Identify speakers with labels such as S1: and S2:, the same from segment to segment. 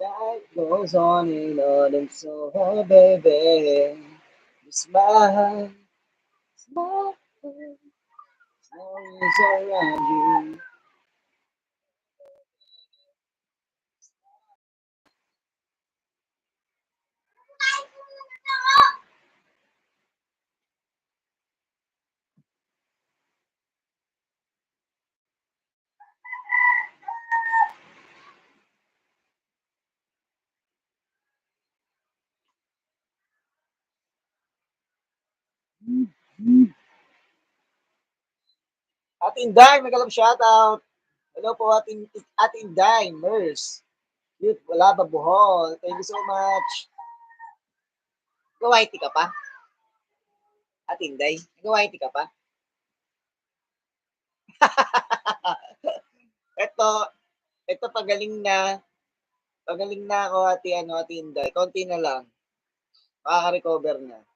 S1: Life goes on and on and so on, baby. You smile, smile, always around you. Ate Inday, magalang shoutout. Hello po, Ate, Ate Inday, nurse. Cute, wala ba buhol? Thank you so much. Gawaiti ka pa? Ate Inday, gawaiti ka pa? ito, ito pagaling na. Pagaling na ako, Ate, ano, Ate Inday. Konti na lang. Makaka-recover na.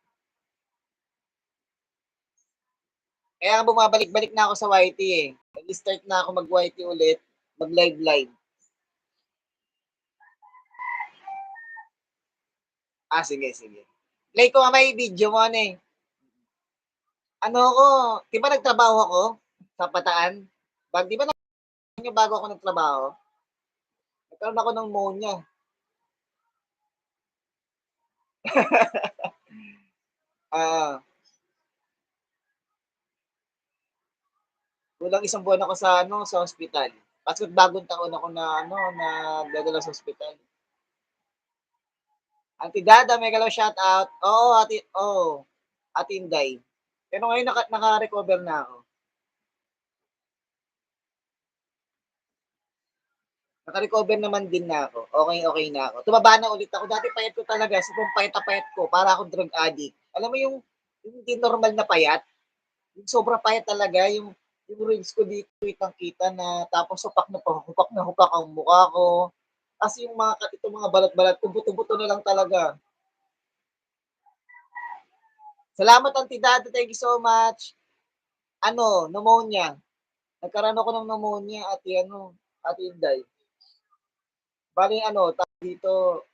S1: Kaya bumabalik-balik na ako sa YT eh. Nag-start na ako mag-YT ulit, mag-live-live. Ah, sige, sige. Play ko may video mo ano eh. Ano ako, di ba nagtrabaho ako sa Pataan? Bag, di ba na bago ako nagtrabaho? Nagkaroon ako ng pneumonia. Ah, kulang isang buwan ako sa ano sa ospital. Kasi bagong taon ako na ano na dadala sa ospital. Auntie Dada, may galaw shout out. Oo, ati, oo. Ate Inday. Pero ngayon naka, naka-recover na ako. Naka-recover naman din na ako. Okay, okay na ako. Tumaba na ulit ako. Dati payat ko talaga. Sobrang payat payat ko. Para akong drug addict. Alam mo yung, yung hindi normal na payat? Yung sobrang payat talaga. Yung yung ribs ko dito kitang kita na tapos hupak na hupak na hupak ang mukha ko. Kasi yung mga ito mga balat-balat ko buto-buto na lang talaga. Salamat Auntie Dada, thank you so much. Ano, pneumonia. Nagkaroon ako ng pneumonia at ano, at Inday. Bali ano, dito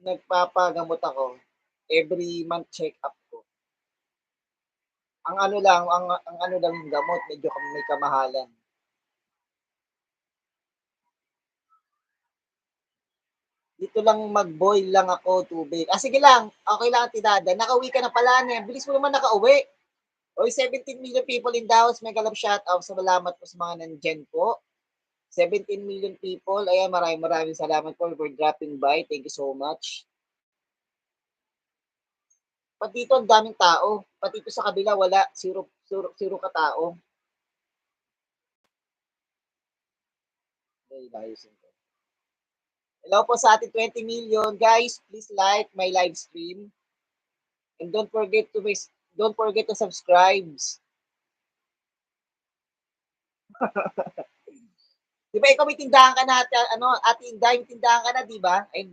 S1: nagpapagamot ako every month check up. Ang ano lang, ang, ang ano lang yung gamot, medyo may kamahalan. Dito lang mag-boil lang ako tubig. Ah, sige lang. Okay lang, Tidada. Nakauwi ka na pala niya. Bilis mo naman nakauwi. Oy, 17 million people in house. Mega love shout out. Salamat po sa mga nandyan po. 17 million people. Ayan, maraming maraming salamat po for dropping by. Thank you so much. Pati dito, ang daming tao. Pati dito sa kabila, wala. Zero, zero, zero ka tao. Okay. Hello po sa ating 20 million. Guys, please like my live stream. And don't forget to don't forget to subscribe. di ba ikaw may tindahan ka na ano, ating dime tindahan ka na, di ba? Ay,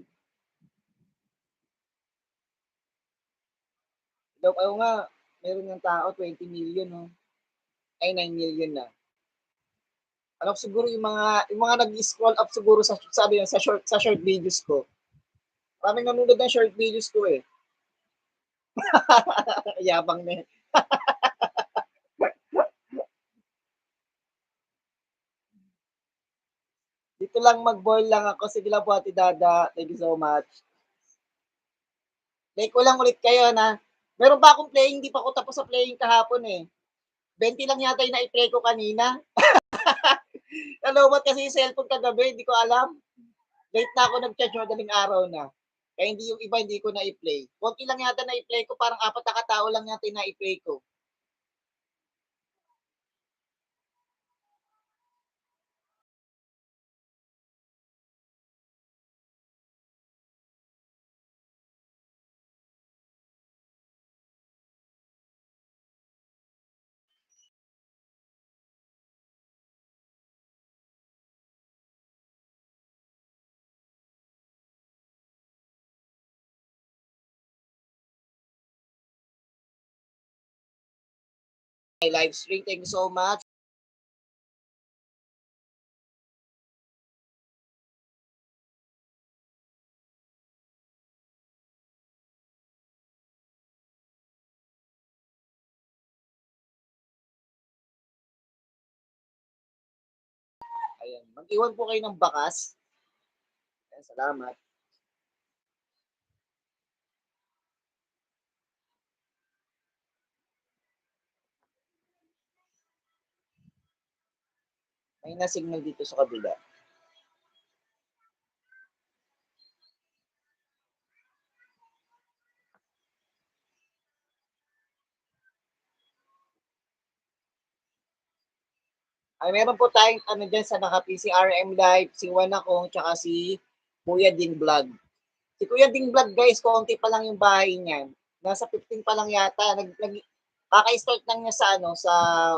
S1: Hello, ayaw nga, meron ng tao, 20 million, no? Ay, 9 million na ano siguro yung mga yung mga nag-scroll up siguro sa sabi yun, sa short sa short videos ko. Maraming nanonood ng short videos ko eh. Yabang na. Dito lang mag-boil lang ako. Sige lang po, Ate Dada. Thank you so much. Play ko lang ulit kayo na. Meron pa akong playing, hindi pa ako tapos sa playing kahapon eh. 20 lang yata yung na-play ko kanina. Nalobot kasi yung cellphone kagabi, hindi ko alam. Late na ako nag-charge madaling araw na. Kaya hindi yung iba, hindi ko na-i-play. Kunti lang yata na-i-play ko, parang apat na katao lang yata na-i-play ko. my live stream. Thank you so much. Ayan. Mag-iwan po kayo ng bakas. Ayan, salamat. May na-signal dito sa kabila. Ay, meron po tayong ano dyan sa naka PCRM Live, si Juan Akong, tsaka si Kuya Ding Vlog. Si Kuya Ding Vlog, guys, konti pa lang yung bahay niyan. Nasa 15 pa lang yata. Nag, nag, kaka-start lang niya sa ano sa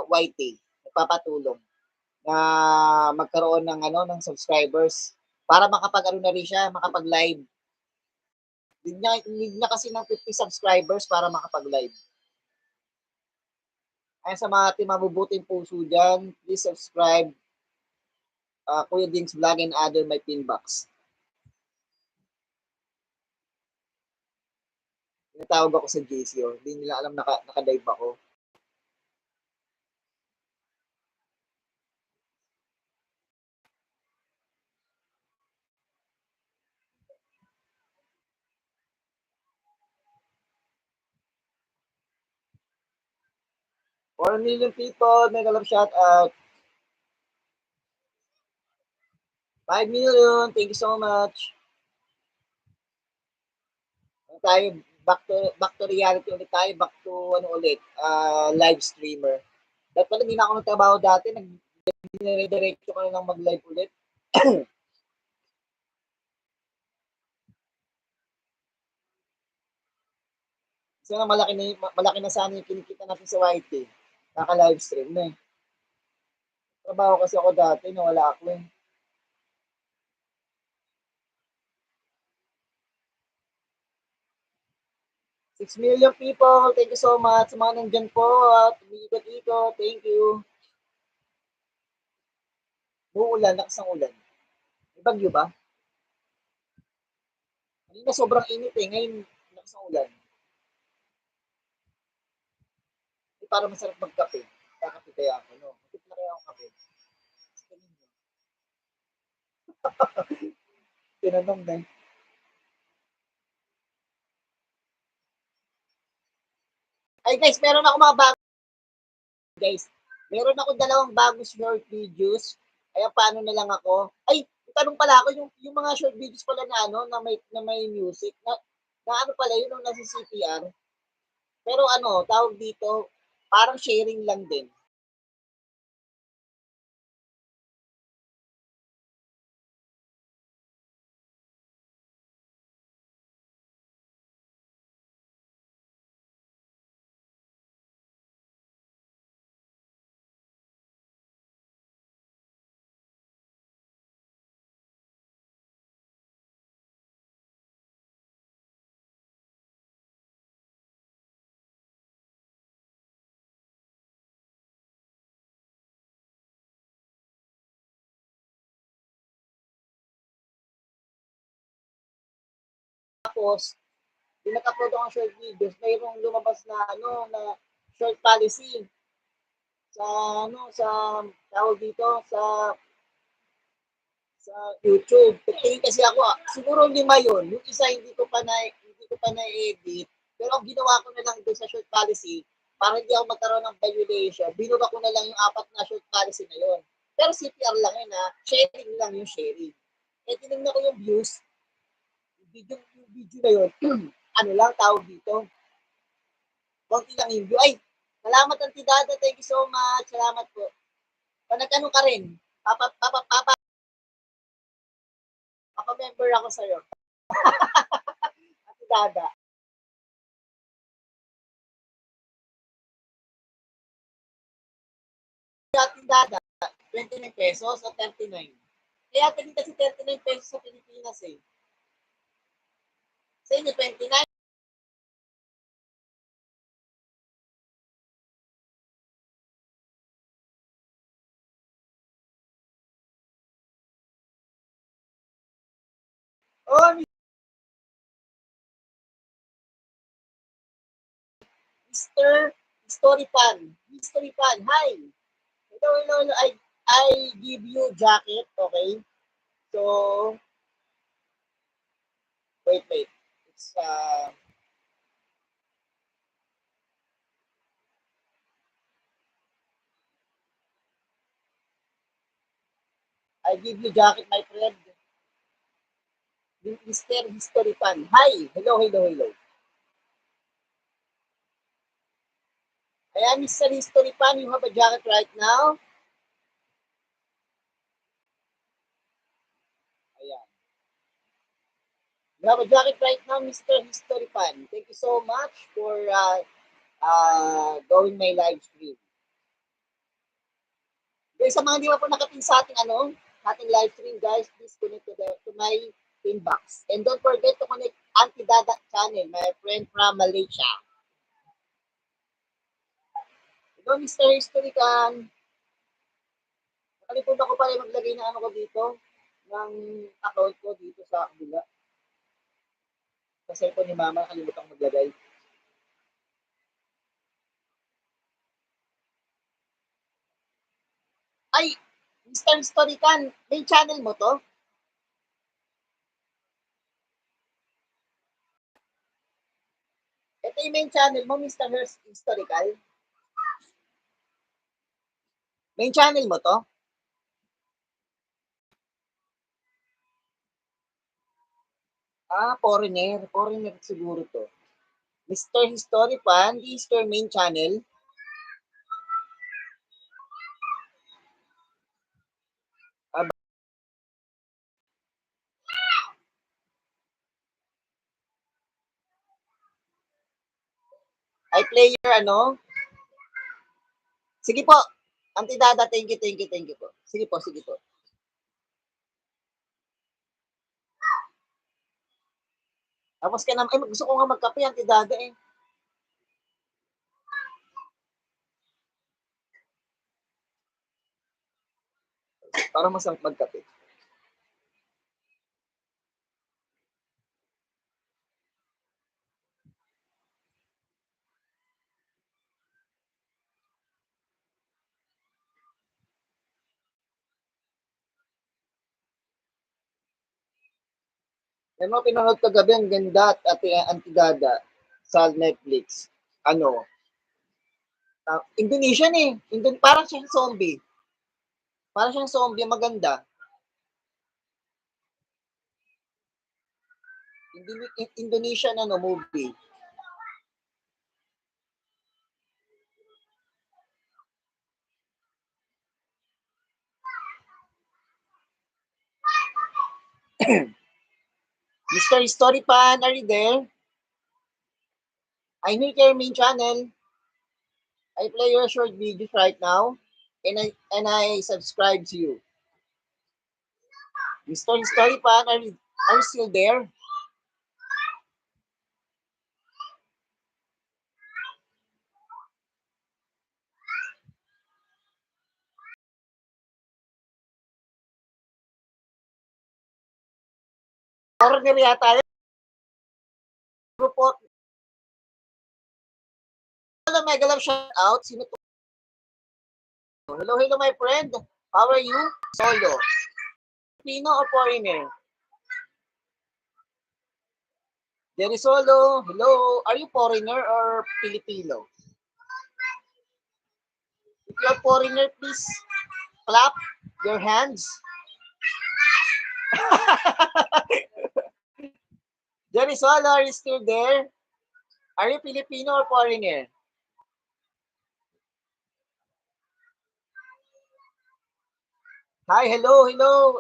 S1: YT. Nagpapatulong na magkaroon ng ano ng subscribers para makapag ano na rin siya, makapag-live. Need niya, need niya kasi ng 50 subscribers para makapag-live. Ayan sa mga ating mabubuting puso dyan, please subscribe uh, Kuya Dings Vlog and other my pin box. Tinatawag ako sa JC, oh. Hindi nila alam naka, naka-live ako. Four million people, mega love shout out. 5 million, thank you so much. Ano tayo, back to, back to reality ulit tayo, back to ano ulit, uh, live streamer. Dahil pala hindi na ako nagtrabaho dati, nag dire-diretso ko na lang mag-live ulit. Sana malaki na, malaki na sana yung kinikita natin sa YT. Naka-live stream na eh. Trabaho kasi ako dati, nawala ako eh. Six million people, thank you so much. Sa mga nandyan po at umiikot-ikot, thank you. Muulan, lakas ng ulan. May bagyo ba? Kanina sobrang init eh, ngayon lakas ng ulan. Hindi para masarap magkape. Kakape kaya ako, no? Na kaya ako kape. Tinanong na. Ay guys, meron ako mga bago. Guys, meron ako dalawang bagong short videos. Kaya paano na lang ako. Ay, tanong pala ako yung yung mga short videos pala na ano na may na may music na, na ano pala yun nung nasa CPR. Pero ano, tawag dito, parang sharing lang din. Tapos, yung nag-upload ako ng short videos, mayroong lumabas na ano na short policy sa ano sa tawag dito sa sa YouTube. Tingin kasi ako, ah, siguro lima yun. Yung isa hindi ko pa na hindi ko pa na-edit. Pero ang ginawa ko na lang doon sa short policy, para hindi ako magkaroon ng violation, binuga ko na lang yung apat na short policy na yun. Pero CPR lang yun ha, sharing lang yung sharing. Eh, tinignan ko yung views, video, yung video na yun, ano lang, tawag dito. Konti lang yung view. Ay, salamat ang tidada, thank you so much, salamat po. Pa nag-ano ka rin, papa, papa, papa, papa-member ako sa'yo. At tidada. ating dada, 29 pesos o 39. Kaya tingin kasi 39 pesos sa Pilipinas eh. Sa inyo, 29. Oh, Mr. Story Fan. History Fan. Hi. Hello, hello, hello. Ay, I give you jacket, okay? So, wait, wait. It's, uh, I give you jacket, my friend. Mr. History Fan. Hi! Hello, hello, hello. Kaya, Mr. History Fan, you have a jacket right now? Ayan. You have jacket right now, Mr. History Fan. Thank you so much for uh, uh, going my live stream. Guys, sa mga hindi pa po nakating sa ating ano, ating live stream, guys, please connect to, the, to my inbox. And don't forget to connect Auntie Dada channel, my friend from Malaysia. Hello, Mr. History Fan. Nakalimutan ko pala maglagay ng ano ko dito, ng account ko dito sa kabila. Sa cellphone ni Mama, nakalimutan ko maglagay. Ay, Mr. Historican, may channel mo to? Ito yung main channel mo, Mr. Historical. Main channel mo to? Ah, foreigner. Foreigner siguro to. Mr. History Fan, your main channel. I play your ano? Sige po. Auntie Dada, thank you, thank you, thank you po. Sige po, sige po. Tapos ka naman, eh, gusto ko nga magkape, Auntie Dada eh. Para masarap magkape. Mo, pinanood ko gabi, ang ganda at ati, antigada sa Netflix. Ano? Uh, Indonesian eh. Indon parang siyang zombie. Parang siyang zombie, maganda. Indone- Indonesian ano, movie. Mr. Story Pan, are you there? I'm here to your main channel. I play your short videos right now, and I and I subscribe to you. Mr. Story Pan, are you, are you still there? Foreigner yata yun. Report. Hello, mega love shout out. Sino to? Hello, hello, my friend. How are you? Solo. Filipino or foreigner? Jerry Solo, hello. Are you foreigner or Filipino? If you're foreigner, please clap your hands. Jerry Solo, are you still there? Are you Filipino or foreigner? Hi, hello, hello.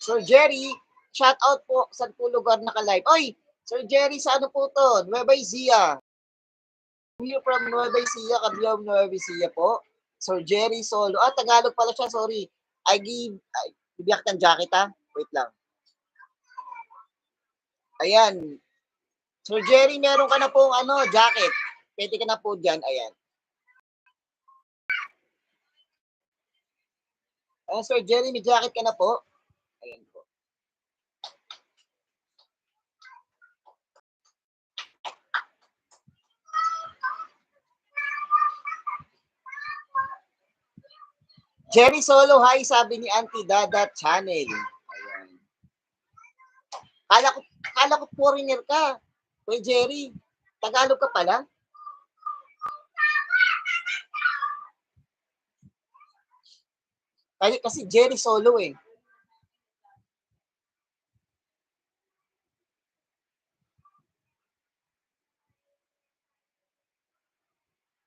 S1: Sir Jerry, shout out po sa po lugar naka-live. Oy, Sir Jerry, sa ano po to? Nueva Ecija. Here from Nueva Ecija, Cabiao, Nueva Ecija po. Sir Jerry Solo. Ah, Tagalog pala siya, sorry. I give, ay, bibiyak ng jacket ha. Wait lang. Ayan. Sir Jerry, meron ka na pong ano, jacket. Pwede ka na po dyan. Ayan. Ayan, Sir Jerry, may jacket ka na po. Ayan po. Jerry Solo, hi, sabi ni Auntie Dada Channel. Kala ko, kala ko foreigner ka. Kuya Jerry, Tagalog ka pala? Kasi, kasi Jerry Solo eh.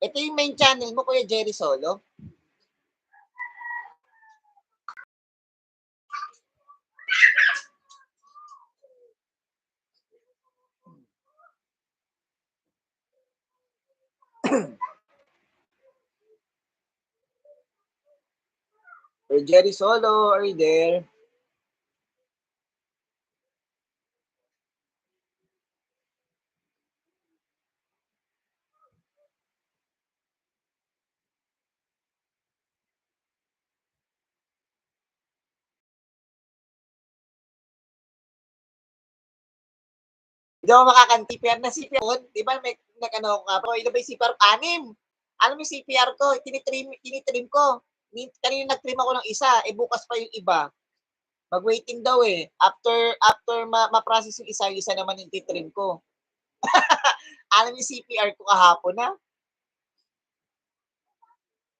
S1: Ito yung main channel mo, Kuya Jerry Solo. Kuya Jerry Solo, are you there? Hindi ako makakanti. Pero na CPR, di ba may nag-ano ko nga, pero ilo ba yung CPR? Anim! Alam mo yung CPR ko, tinitrim, tinitrim ko. Ni- Kanina nag-trim ako ng isa, eh bukas pa yung iba. Mag-waiting daw eh. After after ma- ma-process yung isa, isa naman yung titrim ko. Alam yung CPR ko kahapon na?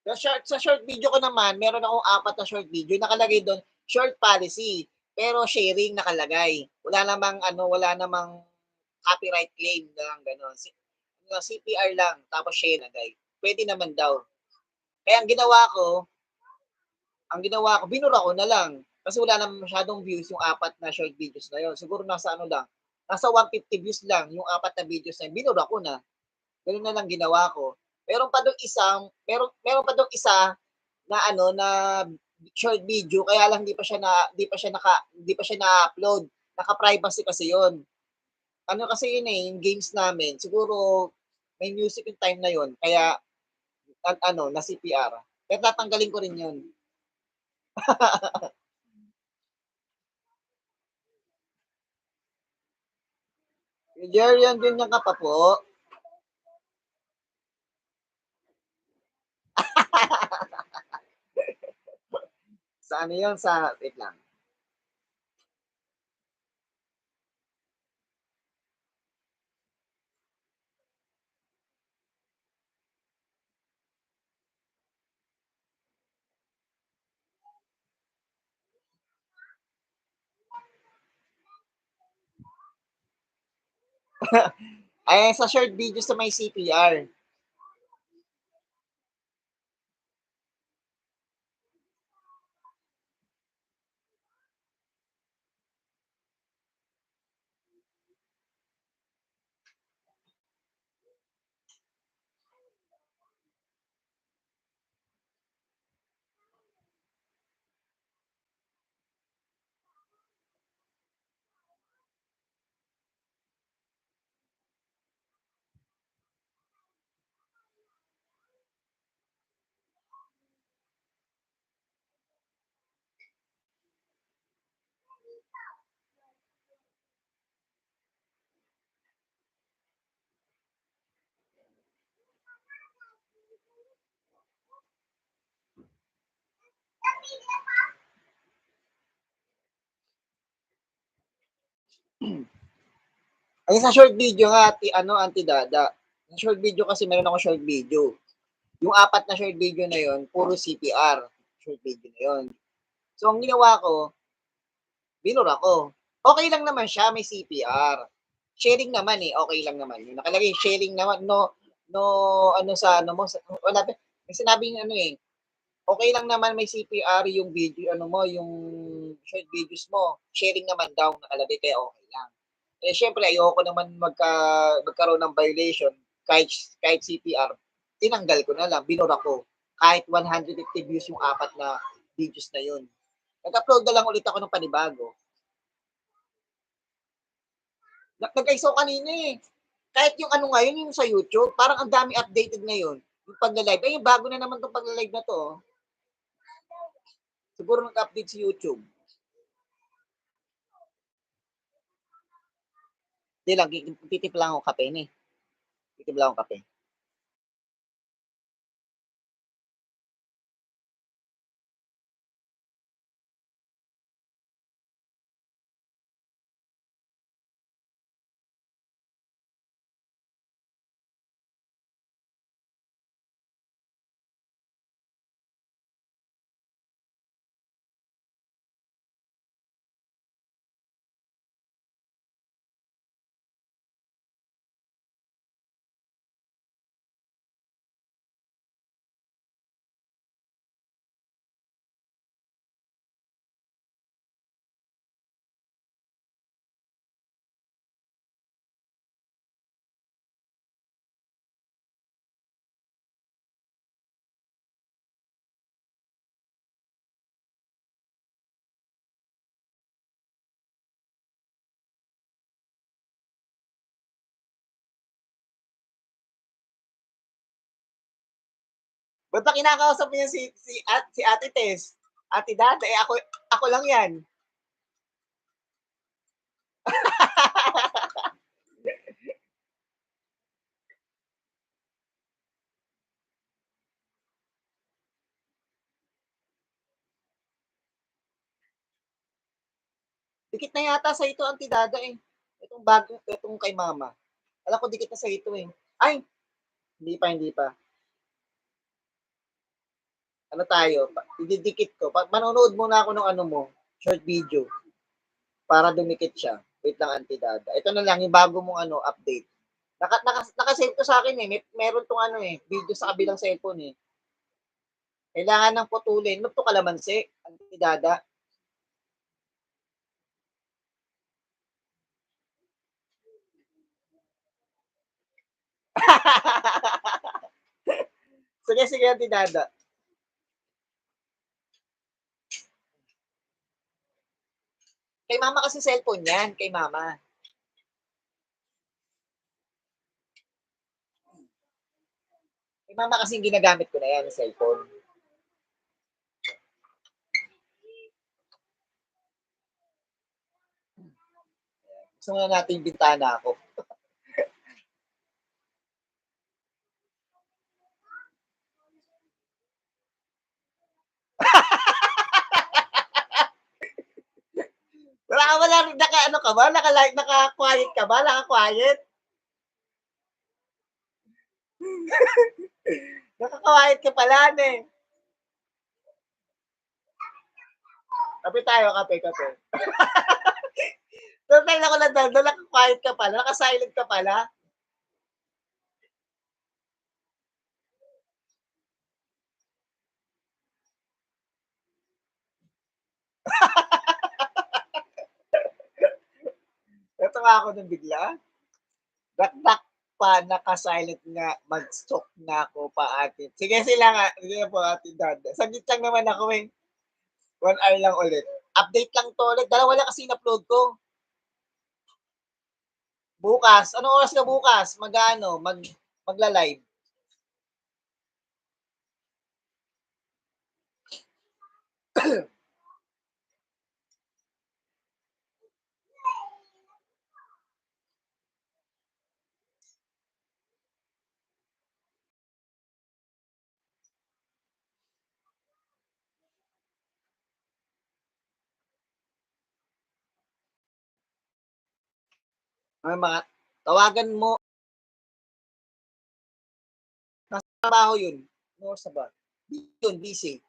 S1: Sa short, sa short video ko naman, meron akong apat na short video. Nakalagay doon, short policy. Pero sharing nakalagay. Wala namang ano, wala namang copyright claim lang gano'n. Ano, CPR lang, tapos share nagay. Pwede naman daw. Kaya ang ginawa ko, ang ginawa ko, binura ko na lang. Kasi wala naman masyadong views yung apat na short videos na yon. Siguro nasa ano lang, nasa 150 views lang yung apat na videos na yun. Binura ko na. Ganun na lang ginawa ko. Meron pa doon isang, meron, meron pa doon isa na ano, na short video, kaya lang di pa siya na, di pa siya naka, di pa siya na-upload. Naka-privacy kasi yon ano kasi yun eh, yung games namin, siguro may music yung time na yun, kaya an- ano, na CPR. Pero tatanggalin ko rin yun. Yan din yung ka pa po. sa ano yun? Sa, wait lang. Ay, sa short video sa may CPR. Ay, sa short video nga, ati, ano, anti-dada. Sa short video kasi meron ako short video. Yung apat na short video na yon puro CPR. Short video na yon So, ang ginawa ko, binura ko. Okay lang naman siya, may CPR. Sharing naman eh, okay lang naman. Yung nakalagay, sharing naman, no, no, ano sa, ano mo, sa, wala, may sinabing ano eh, okay lang naman may CPR yung video, ano mo, yung short videos mo. Sharing naman daw nakalagay, kaya okay lang. Eh, syempre, ayoko naman magka, magkaroon ng violation kahit, kahit CPR. Tinanggal ko na lang, binura ko. Kahit 150 views yung apat na videos na yun. Nag-upload na lang ulit ako ng panibago. Nag-ISO kanina eh. Kahit yung ano ngayon, yung sa YouTube, parang ang dami updated ngayon. Yung pagla-live. Ay, bago na naman itong pagla-live na to. oh. Siguro nag-update si YouTube. Hindi lang, titip lang ako kape ni. Titip lang ako kape. Ba't ba kinakausap niya si, si, at, si Ate Tess? Ate Dada, eh ako, ako lang yan. Dikit na yata sa ito, Auntie Dada eh. Itong bago, itong kay Mama. Alam ko dikit na sa ito eh. Ay! Hindi pa, hindi pa. Ano tayo? Ididikit ko. Manonood muna ako ng ano mo, short video. Para dumikit siya. Wait lang, Auntie Dada. Ito na lang, yung bago mong ano, update. Naka, naka, nakasave to sa akin eh. May, meron tong ano eh, video sa kabilang cellphone eh. Kailangan ng putulin. Ano to kalamansi? Auntie Dada. sige, sige, Auntie Dada. Kay mama kasi cellphone yan. Kay mama. Kay mama kasi ginagamit ko na yan, cellphone. Gusto nga natin bintana ako. Wala wala naka ano ka ba? Naka like naka quiet ka ba? Naka quiet? naka quiet ka pala ne. Kape tayo, kape, kape. Total ako lang doon, naka quiet ka pala, naka silent ka pala. Ito nga ako nung bigla. Dakdak pa, naka-silent nga, mag-stalk na ako pa atin. Sige sila nga, sige po atin dada. Saglit lang naman ako eh. One hour lang ulit. Update lang to ulit. Dalawa lang kasi in-upload ko. Bukas. Anong oras ka bukas? Mag-ano? Mag, magla-live. Ay, mga, tawagan mo. Nasa trabaho yun. Ano sa ba? Yun, busy.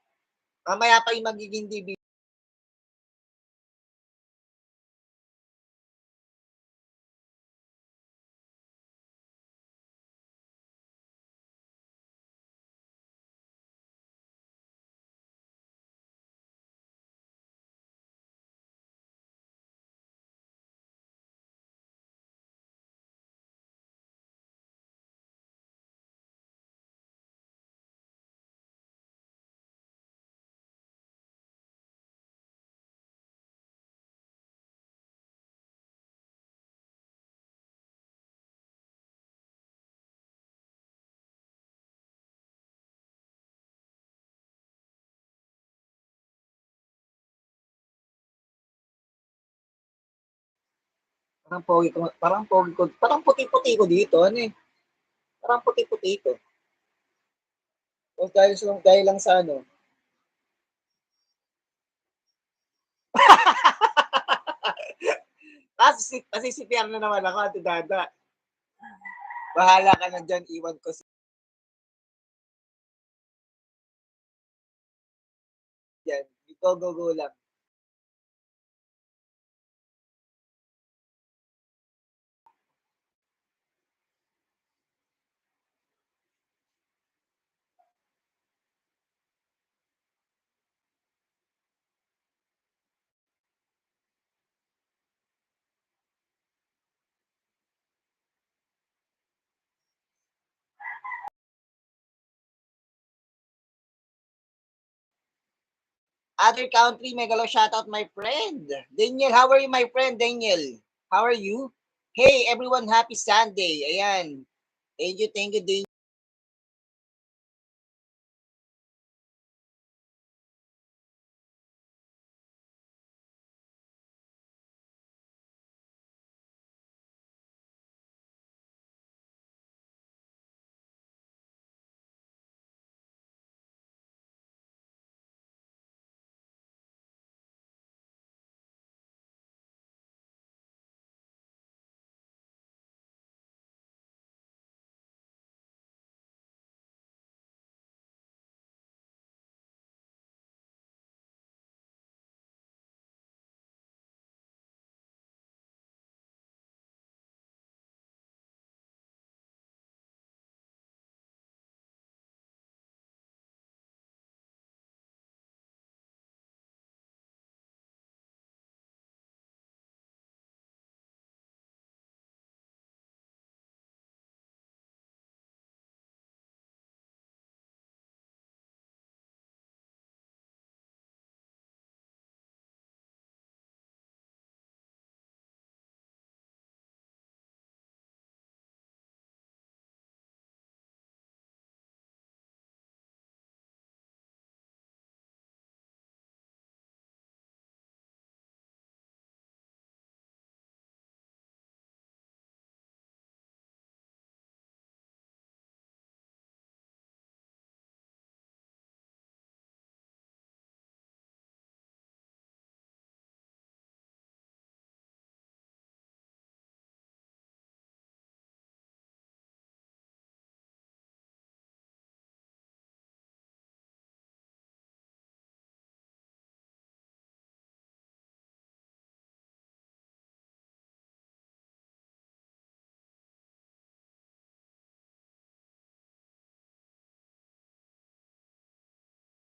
S1: Mamaya pa yung magiging DB. Parang pogi ko, parang pogi ko, parang puti-puti ko dito, ano eh. Parang puti-puti ko. O dahil, dahil lang sa ano. Kasi, kasi si Pierre na naman ako, ate Dada. Bahala ka na dyan, iwan ko si yan. Go, go, go lang. Other country, megalo shoutout my friend. Daniel, how are you my friend Daniel? How are you? Hey everyone, happy Sunday. Ayan. Thank you, thank you, Daniel.